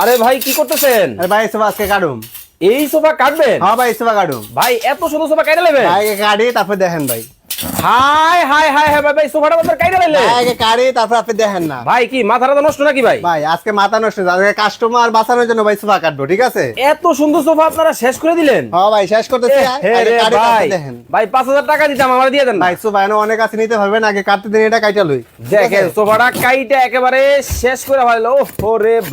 আরে ভাই কি করতেছেন? আরে ভাই সোফা আজকে কাটুম। এই সোফা কাটবেন? হ্যাঁ ভাই সোফা কাটুম। ভাই এত সুন্দর সোফা কাইটা নেবেন? ভাই আগে কাটি তারপর দেখেন ভাই। হাই হাই হাই হাই ভাই ভাই সোফাটা আপনার কাইটা ভাই আগে কাটি তারপর আপনি দেখেন না। ভাই কি মাথাটা নষ্ট নাকি ভাই? ভাই আজকে মাথা নষ্ট আজকে কাস্টমার বাঁচানোর জন্য ভাই সোফা কাটবো ঠিক আছে? এত সুন্দর সোফা আপনারা শেষ করে দিলেন? হ্যাঁ ভাই শেষ করতেছি আগে রে ভাই তারপর দেখেন। ভাই পাঁচ হাজার টাকা দিতাম আমার দিয়ে দেন ভাই সোফা এনে অনেক আছে নিতে পারবেন আগে কাটতে দিন এটা কাইটা লই। দেখেন সোফাটা কাইটা একেবারে শেষ করে ভালো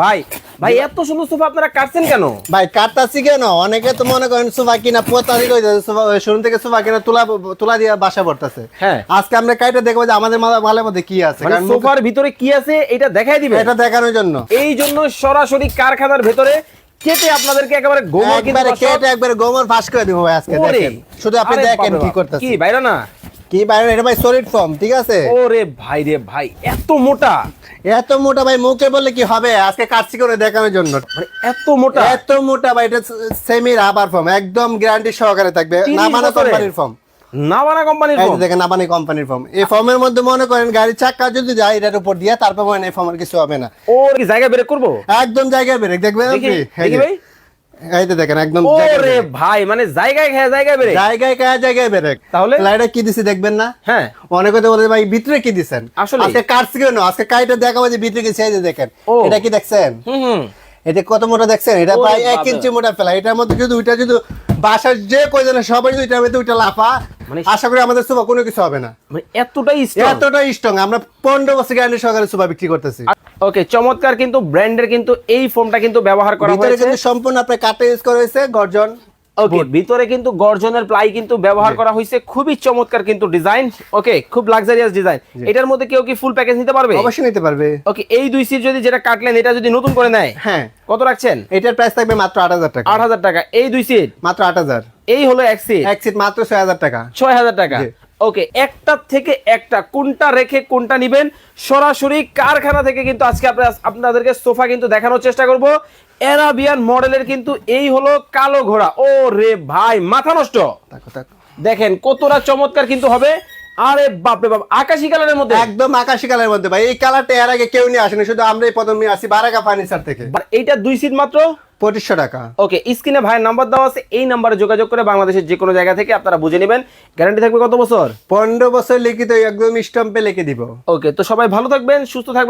ভাই। ভাই এত সুন্দর সোফা আপনারা কাটছেন কেন? ভাই কাটতাছি কেন? অনেকে তো মনে করেন সোফা কিনা পোতারি কই যায় সোফা শোরুম থেকে সোফা কিনা তুলা তুলা দিয়ে বাসা পড়তেছে হ্যাঁ। আজকে আমরা কাইটা দেখব যে আমাদের মালের মধ্যে কি আছে মানে কারণ সোফার ভিতরে কি আছে এটা দেখাই দিবেন। এটা দেখানোর জন্য। এই জন্য সরাসরি কারখানার ভেতরে কেটে আপনাদেরকে একেবারে গোমর কেটে একবারে গোমর ফাঁস করে দিব ভাই আজকে দেখেন। শুধু আপনি দেখেন কি করতেছে। কি বাইরে না? কি এটা ভাই সলিড ফর্ম ঠিক আছে? ওরে ভাই রে ভাই এত মোটা? এত মোটা ভাই মুখে বললে কি হবে? আজকে কাটছি করে দেখানোর জন্য। মানে এত মোটা? এত মোটা ভাই এটা সেমি রাবার ফর্ম একদম গ্যারান্টি সহকারে থাকবে। 30 নামানা কোম্পানির ফর্ম নাভানা কোম্পানির ফোন দেখেন নামানি কোম্পানির ফর্ম এই ফর্মের মধ্যে মনে করেন গাড়ির চাক্কা যদি যায় এটার উপর দিয়ে তারপর মনে এই ফর্মের কিছু হবে না। ওর কি জায়গা বের করব? একদম জায়গায় ব্রেক দেখবেন দেখি ভাই। এই দেখেন একদম ওরে ভাই মানে জায়গায় খায় জায়গায় বেরে জায়গায় খায় জায়গায় বেরে তাহলে? লাইটে কি দিছি দেখবেন না? হ্যাঁ। অনেকে তো বলে ভাই ভিতরে কি দিছেন? আসলে আজকে কাটছি কেন আজকে কাইটা দেখাবো যে ভিতরে কি সাইজে দেখেন। এটা কি দেখছেন? হুম হুম। এটা কত মোটা দেখছেন? এটা প্রায় এক ইঞ্চি মোটা ফেলা। এটার মধ্যে যদি ওইটা যদি বাসার যে কয়জনের সবাই যদি এটার মধ্যে ওইটা লাফা। মানে- আশা করি আমাদের সোফা কোনো কিছু হবে না। মানে এতটাই এতটাই এতটা স্ট্রং আমরা পনেরো বছর গ্যারান্টি সহকারে সোফা বিক্রি করতেছি। ওকে চমৎকার কিন্তু ব্র্যান্ডের কিন্তু এই ফোনটা কিন্তু ব্যবহার করা ভিতরে হয়েছে। কিন্তু সম্পূর্ণ আপনার কাটে ইউজ করা হয়েছে গর্জন। ওকে ভিতরে কিন্তু গর্জনের প্লাই কিন্তু ব্যবহার করা হয়েছে। খুবই চমৎকার কিন্তু ডিজাইন। ওকে খুব লাক্সারিয়াস ডিজাইন এটার মধ্যে কেউ কি ফুল প্যাকেজ নিতে পারবে? অবশ্যই নিতে পারবে। ওকে এই দুই সিট যদি যেটা কাটলেন এটা যদি নতুন করে নেয় হ্যাঁ। কত রাখছেন? এটার প্রাইস থাকবে মাত্র আট হাজার টাকা। আট হাজার টাকা। এই দুই সিট মাত্র আট হাজার। এই হলো এক সিট এক সিট মাত্র ছয় হাজার টাকা। ছয় হাজার টাকা। ওকে একটা থেকে একটা কোনটা রেখে কোনটা নিবেন সরাসরি কারখানা থেকে কিন্তু আজকে আপনার আপনাদেরকে সোফা কিন্তু দেখানোর চেষ্টা করব। অ্যারাবিয়ান মডেলের কিন্তু এই হলো কালো ঘোড়া। ও রে ভাই মাথা নষ্ট। দেখেন কতটা চমৎকার কিন্তু হবে। আরে বাপরে বাপ আকাশি কালারের মধ্যে। একদম আকাশি কালারের মধ্যে ভাই। এই কালারটা এর আগে কেউ নিয়ে আসেনি শুধু আমরাই প্রথম নিয়ে আসি বারাকা ফার্নিচার থেকে। এইটা দুই সিট মাত্র? পঁচিশশো টাকা। ওকে স্ক্রিনে ভাইয়ের নাম্বার দেওয়া আছে এই নাম্বারে যোগাযোগ করে বাংলাদেশের যে কোনো জায়গা থেকে আপনারা বুঝে নেবেন। গ্যারান্টি থাকবে কত বছর? পনেরো বছর লিখিত একদম স্টম্পে লিখে দিব। ওকে তো সবাই ভালো থাকবেন সুস্থ থাকবেন।